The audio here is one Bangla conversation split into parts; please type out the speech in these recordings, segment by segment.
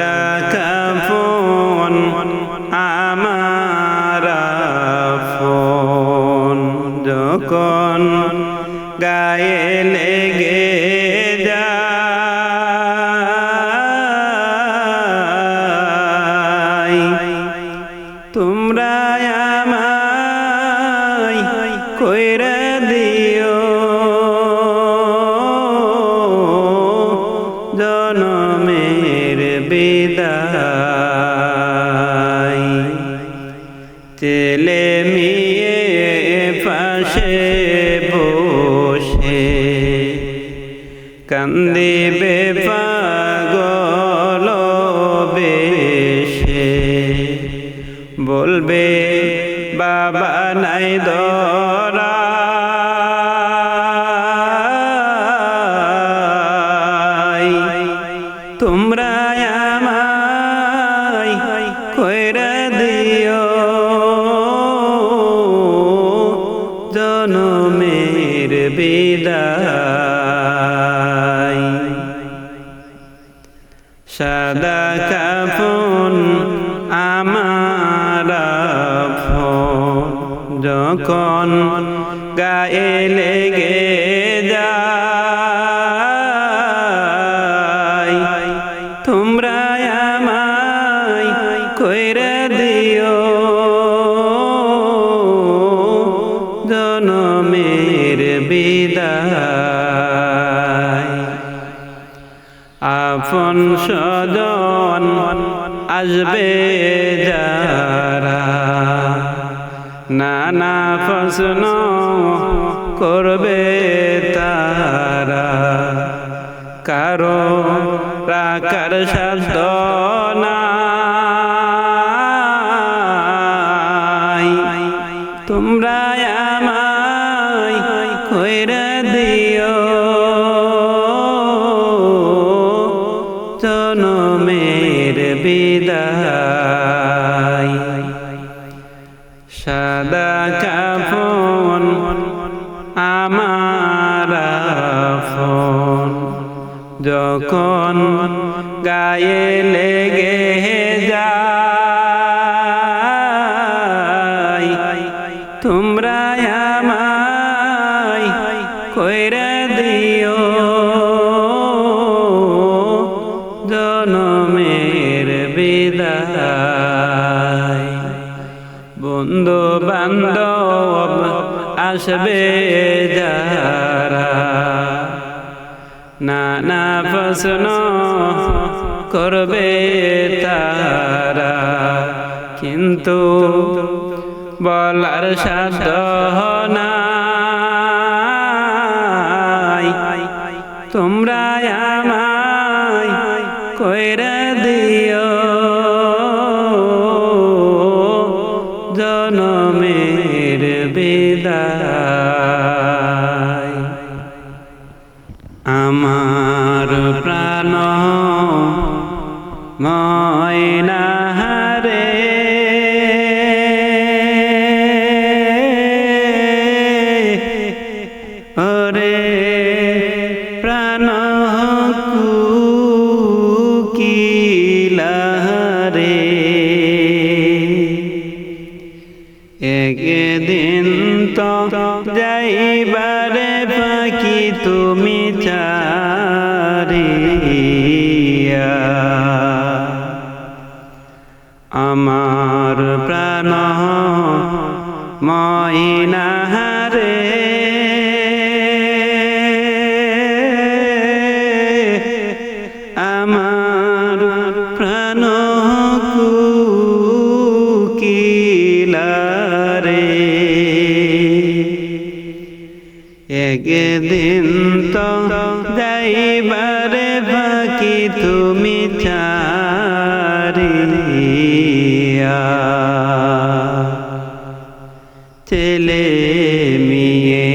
সাদা জনমের বিদায়। ছেলে মেয়ে পাশে বসে কান্দিবে পাগল বেশে। বলবে বাবা নাই দরা তোমরা আমায় কইরা দিও। জনমের বিদায়। সাদা কাফন আমার যখন গায়ে আপন সজন আসবে যারা। নানা প্রশ্ন করবে তারা। কারও রাকার সাধ্য তোমরা আমায় কইরা দিও। আমার যখন গায়ে লেগে আসবে যারা। নানা প্রশ্ন করবে তারা। কিন্তু বলার সাধ্য নাই জনমের বিদায় একদিন তো যাইবারে পাখি তুমি আমার প্রাণ ময়না ছেলে মেয়ে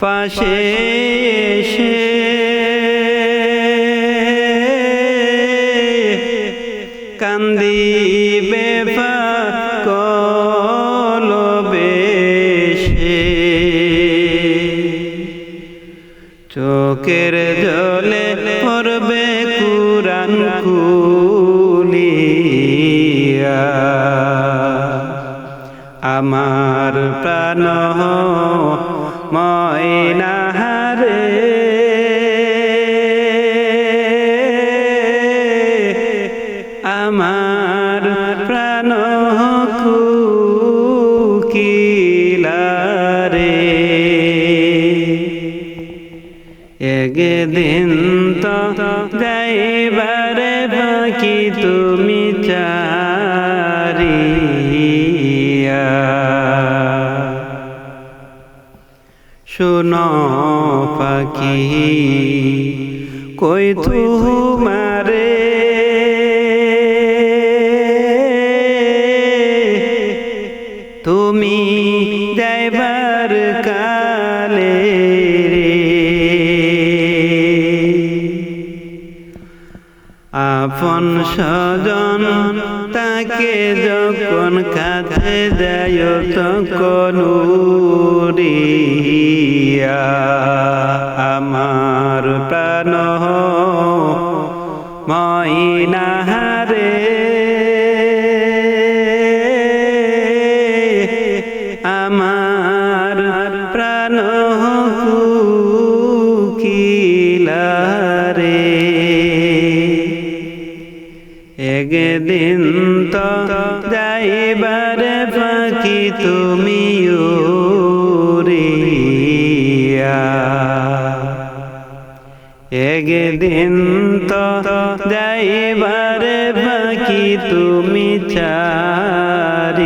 পাশে এসে কান্দিবে কলবেশে চোখের জলে পড়বে কুরান কুলিয়া আমার প্রাণ ময়নাহারে। আমার প্রাণ কুকিলারে। একদিন তো যাইবারে শোনো পাখি কই তুমি আপন স্বজন তাকে যখন কাছে যায় তখন আমার প্রাণ ময়নাহারে উড়িয়া একদিন তো যাইবার বাকি তুমি চারিয়া